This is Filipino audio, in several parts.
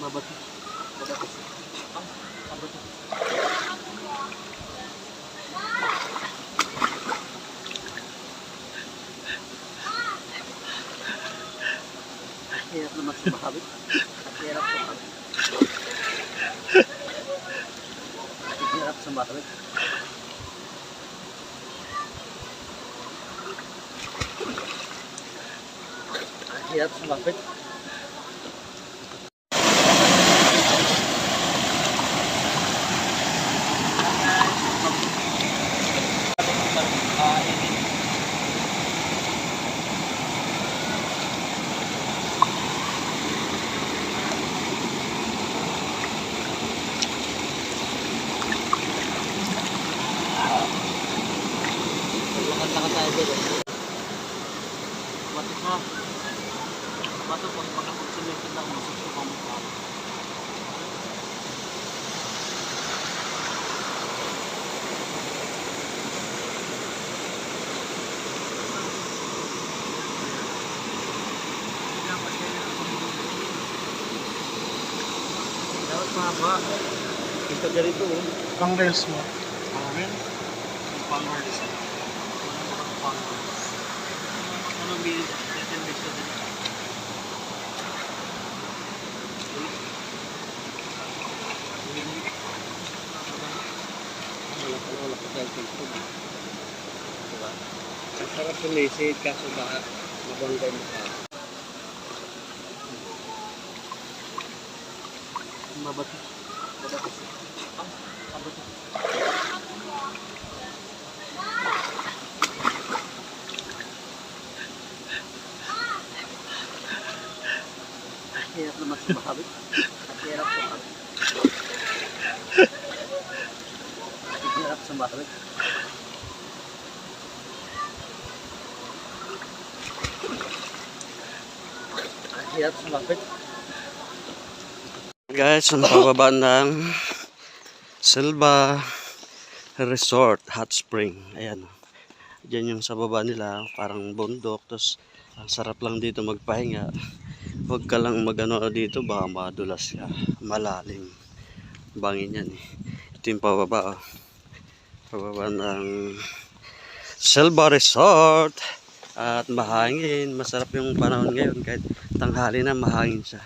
Mabato. Mabato. Mabato. Hirap naman sumakabit. Hirap sumakabit. Hirap sumakabit. Hirap sumakabit. Tayo dito. Bato ka. Bato pag makapagsulitin lang, masusukan mo ka. Dapat mahaba. Kita ganito oh. Pang rails mo. Amen. Pang words. Pang words. Ano may determination din? Wala pa wala Diba? Kaso baka mabanggay mo ka. Mabato. Mabato. Ah, mabato. Hirap naman sumakabit. Hirap. Hirap sumakabit. Hirap. Guys, ang pababa ng Silva Resort Hot Spring. Ayan. Diyan yung sa baba nila, parang bundok. Tapos, ang sarap lang dito magpahinga. Huwag ka lang magano dito, baka madulas ka. Malalim. Bangin yan eh. Ito yung pababa. Oh. Pababa ng Silva Resort. At mahangin. Masarap yung panahon ngayon. Kahit tanghali na mahangin siya.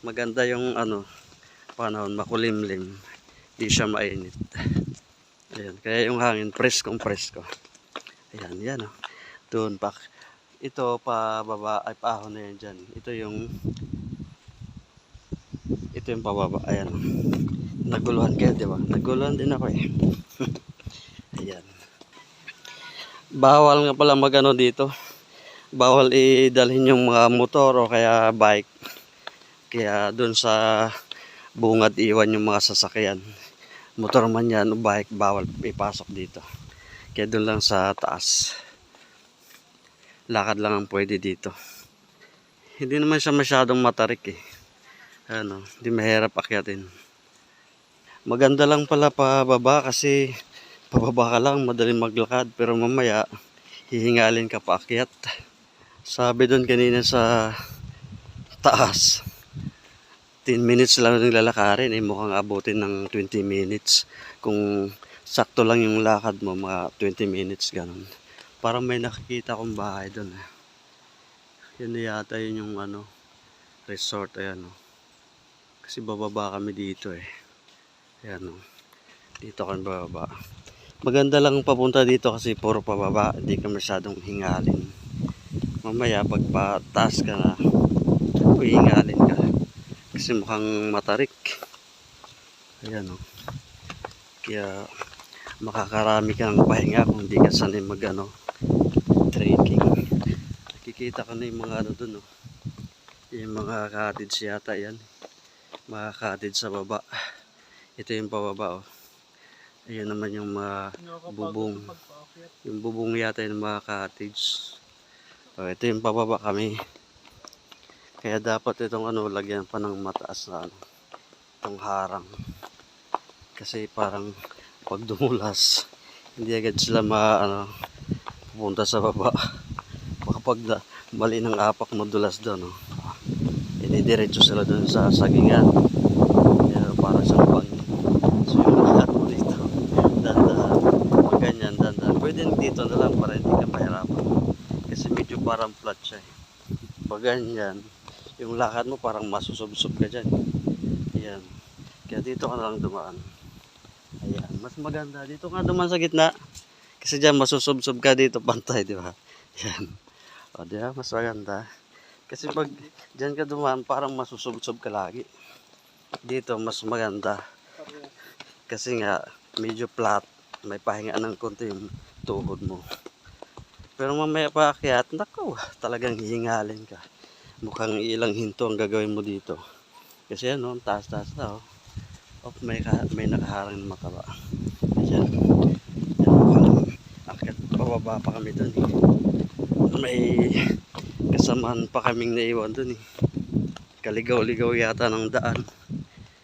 Maganda yung ano, panahon, makulimlim. Hindi siya mainit. Ayan. Kaya yung hangin, preskong presko. Ayan, yan oh. Doon pa. Ito pa baba ay paahon na yan dyan. Ito yung ito yung pababa. Ayan. Naguluhan kayo, di ba? Naguluhan din ako eh. Ayan. Bawal nga pala magano dito. Bawal idalhin yung mga motor o kaya bike. Kaya doon sa bungad iwan yung mga sasakyan. Motor man yan o bike, bawal ipasok dito. Kaya doon lang sa taas. Lakad lang ang pwede dito. Hindi naman siya masyadong matarik eh. Ano, hindi mahirap akyatin. Maganda lang pala pababa kasi pababa ka lang, madaling maglakad. Pero mamaya, hihingalin ka pa akyat. Sabi doon kanina sa taas, 10 minutes lang yung lalakarin eh mukhang abutin ng 20 minutes kung sakto lang yung lakad mo mga 20 minutes ganun parang may nakikita akong bahay doon eh. yun yata yun yung ano resort ayan o kasi bababa kami dito eh. Ayan o dito kami bababa. Maganda lang papunta dito kasi puro pababa. Hindi ka masyadong hingalin. Mamaya pag pataas ka na hihingalin ka. Kasi mukhang matarik. Ayan o kaya makakarami ka ng pahinga kung hindi ka sanay mag ano, trekking nakikita ko na yung mga ano dun o yung mga cottage yata yan. Mga cottage sa baba. Ito yung pababa o ayan naman yung mga bubong. Yung bubong yata yung mga cottage o ito yung pababa kami. Kaya dapat itong ano lagyan pa ng mataas na ano, itong harang. Kasi parang pag dumulas, hindi agad sila ma ano, pupunta sa baba. Baka pag na, mali ng apak madulas doon. No? Hindi didiretso sila dun sa sagingan. Kaya para sa bangin. So yung lahat mo dito, dandahan. Pag ganyan, dandahan. Pwede dito na lang para hindi ka mahirapan. Kasi medyo parang flat siya eh. Pag ganyan, yung lakad mo parang masusubsob ka dyan. Ayan. Kaya dito ka na lang dumaan. Ayan. Mas maganda. Dito ka dumaan sa gitna. Kasi dyan masusubsob ka dito pantay, di ba? Ayan. O, di ba? Mas maganda. Kasi pag dyan ka dumaan, parang masusubsob ka lagi. Dito, mas maganda. Kasi nga, medyo flat. May pahinga ng konti yung tuhod mo. Pero mamaya pa akyat, nako, talagang hihingalin ka. Mukhang ilang hinto ang gagawin mo dito. Kasi ano, taas-taas na oh. Oh, may, ka, may nakaharang na mataba. Ayan. Ayan, mukhang akyat, pababa pa kami doon. Eh. May kasamahan pa kaming naiwan doon eh. Kaligaw-ligaw yata ng daan.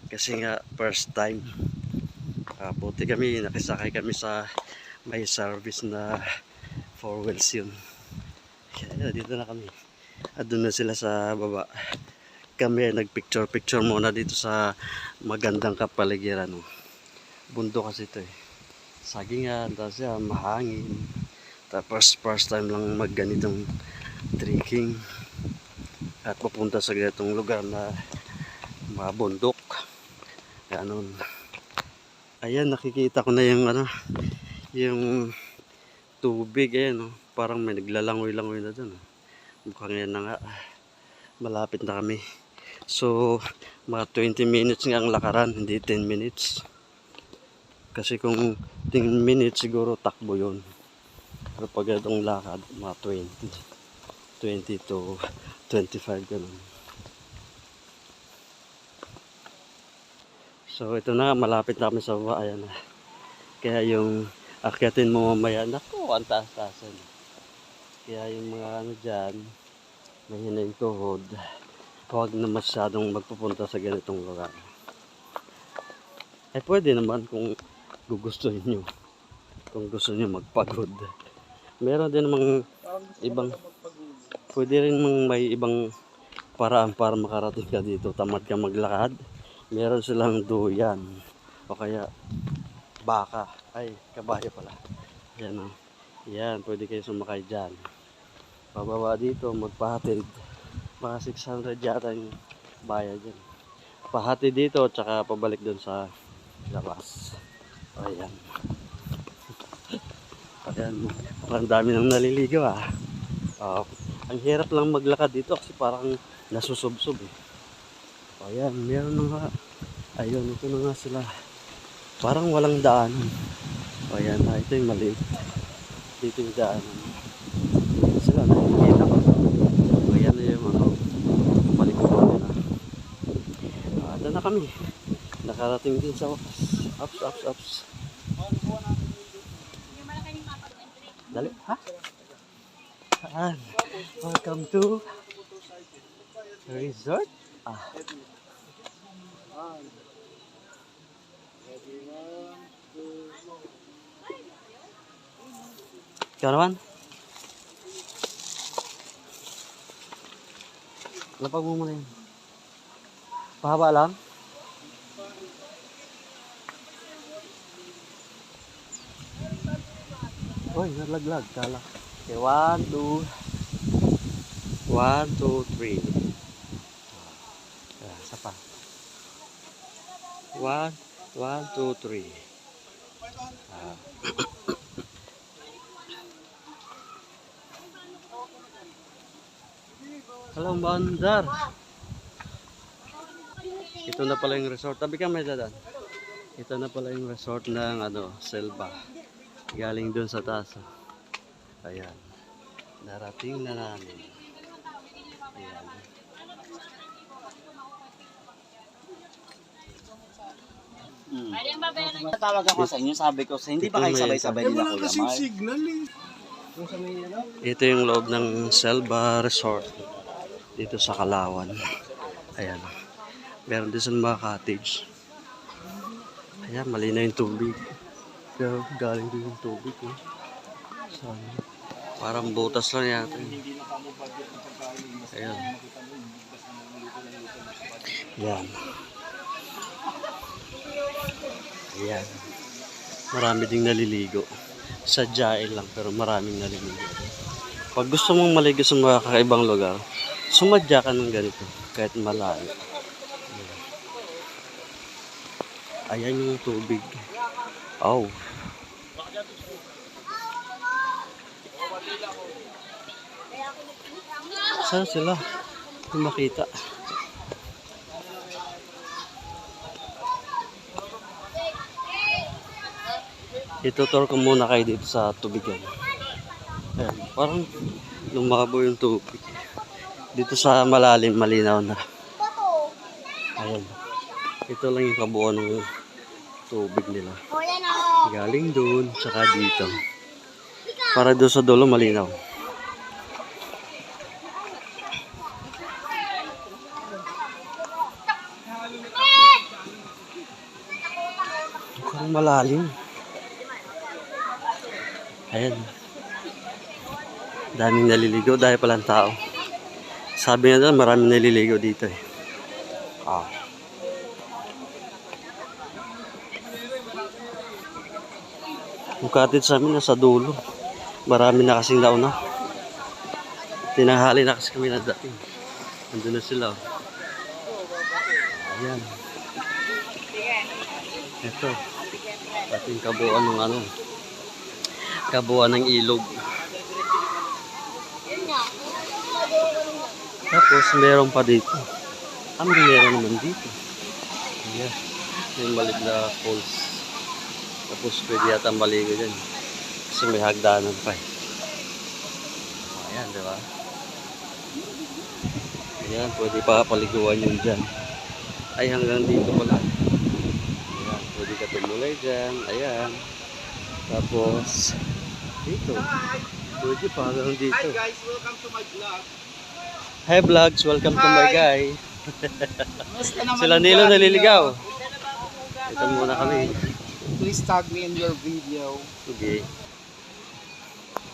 Kasi nga, first time. Ah, buti kami, nakisakay kami sa may service na four wheels yun. Kaya dito na kami. At doon na sila sa baba. Kami ay nagpicture-picture muna dito sa magandang kapaligiran. Oh. Bundok kasi ito eh. Sagingan, tapos yan, mahangin. Tapos first time lang magganitong trekking. At papunta sa ganitong lugar na mabundok. Ganon. Ayan, nakikita ko na yung ano, yung tubig ayan oh. Parang may naglalangoy-langoy na dun. Oh. Mukhang yan na nga. Malapit na kami. So, mga 20 minutes nga ang lakaran, hindi 10 minutes. Kasi kung 10 minutes siguro takbo yun. Pero pag lakad, mga 20. 20 to 25 ganun. So ito na, malapit na kami sa baba. Ayan na. Kaya yung akyatin mo mamaya, naku, ang taas-taasan. Kaya yung mga ano dyan, mahina yung tuhod, huwag na masyadong magpupunta sa ganitong lugar. Eh pwede naman kung gugustuhin nyo. Kung gusto nyo magpagod. Meron din namang ibang, pwede rin mang may ibang paraan para makarating ka dito. Tamad ka maglakad. Meron silang duyan. O kaya baka. Ay, kabayo pala. Yan o. Yan, pwede kayo sumakay dyan. Pababa dito, magpahatid. Mga 600 yata yung bayad dyan. Pahatid dito, tsaka pabalik dun sa labas. Ayan. Ayan. Parang dami nang naliligaw ah. Ah, ang hirap lang maglakad dito kasi parang nasusubsob eh. Ayan, meron na nga. Ayun, ito na nga sila. Parang walang daan. Ayan, ah, ito yung maliit. Dito yung daan. Ayan sila, nakikita ko. Ayan na yung ano, palikuan nila. Ah, na kami. Nakarating din sa wakas. Ups, ups, ups. Dali, ha? Saan? Welcome to resort. Ah. Ikaw naman? Lapag mo muna yun. Pahaba lang? Uy, nalaglag. Kala. Okay, one, two. One, two, three. Ah, isa pa. One, one, two, three. Ah. Hello, Bandar. Ito na pala yung resort. Tabi ka may dadan. Ito na pala yung resort ng ano, Selva. Galing dun sa taas. oh. Ayan. Narating na namin. Ayan. Tawag ako sa inyo, sabi ko sa hindi ba kayo sabay-sabay nila kasing Mark? signal eh. Ito yung loob ng Selva Resort. Dito sa Kalawan. Ayan. Meron din sa mga cottage. Ayan, malinaw yung tubig. Pero galing din yung tubig. Eh. Saan? Parang butas lang yata. yun. Ayan. Yan. Ayan. Marami ding naliligo. Sadyain lang pero maraming naliligo. Pag gusto mong maligo sa mga kakaibang lugar, sumadya ka ng ganito kahit malayo. Ayan yung tubig. Oh. Saan sila? Hindi makita. Itutur ko muna kayo dito sa tubigan. Ayan, parang lumabo yung tubig. Dito sa malalim, malinaw na. Ayan. Ito lang yung kabuuan ng tubig nila. Galing doon, tsaka dito. Para doon sa dulo malinaw. Mukhang malalim. Ayan. Daming naliligo dahil palang tao. Sabi nga doon, maraming naliligo dito eh. Ah. Yung cottage sa amin nasa dulo. Marami na kasing nauna. Tinanghali na kasi kami na dating. Nandun na sila. oh. Ayan. Ito. Ating kabuuan ng ano. Kabuuan ng ilog. Tapos meron pa dito. Ah, meron naman dito. Ayan. May malit na falls. Tapos pwede yata maligo dyan. Kasi may hagdanan pa eh. Ayan, di ba? Ayan, pwede pa paliguan yun dyan. Ay, hanggang dito pala. Ayan, pwede ka tumulay dyan. Ayan. Tapos, dito. Pwede pa hanggang dito. Hi guys, welcome to my vlog. Hi vlogs, welcome to my guy. Sila Nilo naliligaw. Ito muna kami. Please tag me in your video. Okay.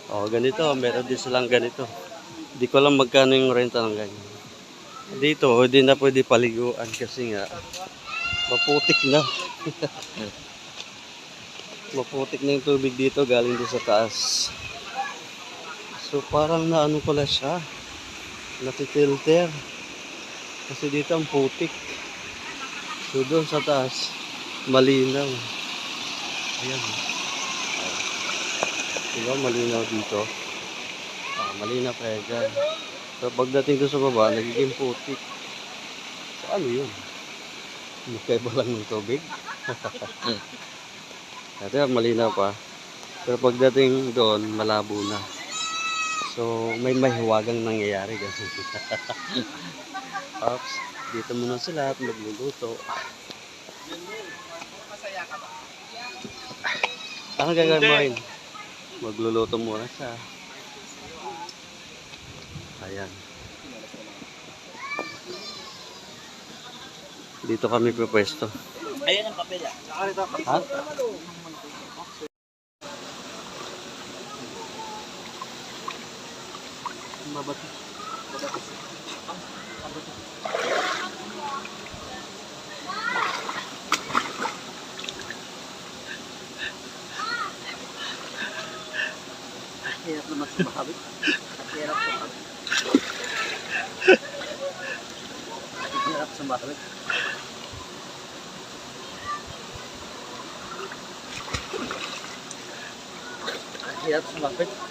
Oh, ganito. Meron din silang ganito. Hindi ko alam magkano yung renta ng ganyan. Dito, hindi na pwede paliguan kasi nga maputik na. maputik na yung tubig dito galing din sa taas. So parang naano pala siya. Natifilter. Kasi dito ang putik. So doon sa taas, malinaw. Ayan. Diba malinaw dito? Ah, malinaw kaya dyan. So pagdating doon sa baba, nagiging putik. So ano yun? Magkaiba lang ng tubig? Dati malinaw pa. Pero pagdating doon, malabo na. So may mahiwagang nangyayari kasi. Ops, dito muna sila at magluluto. Ano gagawin mo rin? Magluluto muna siya. Ayan. Dito kami pwesto. Ayan ang papel ah. Ha? Hirap Hirap sumakabit. Hirap sumakabit.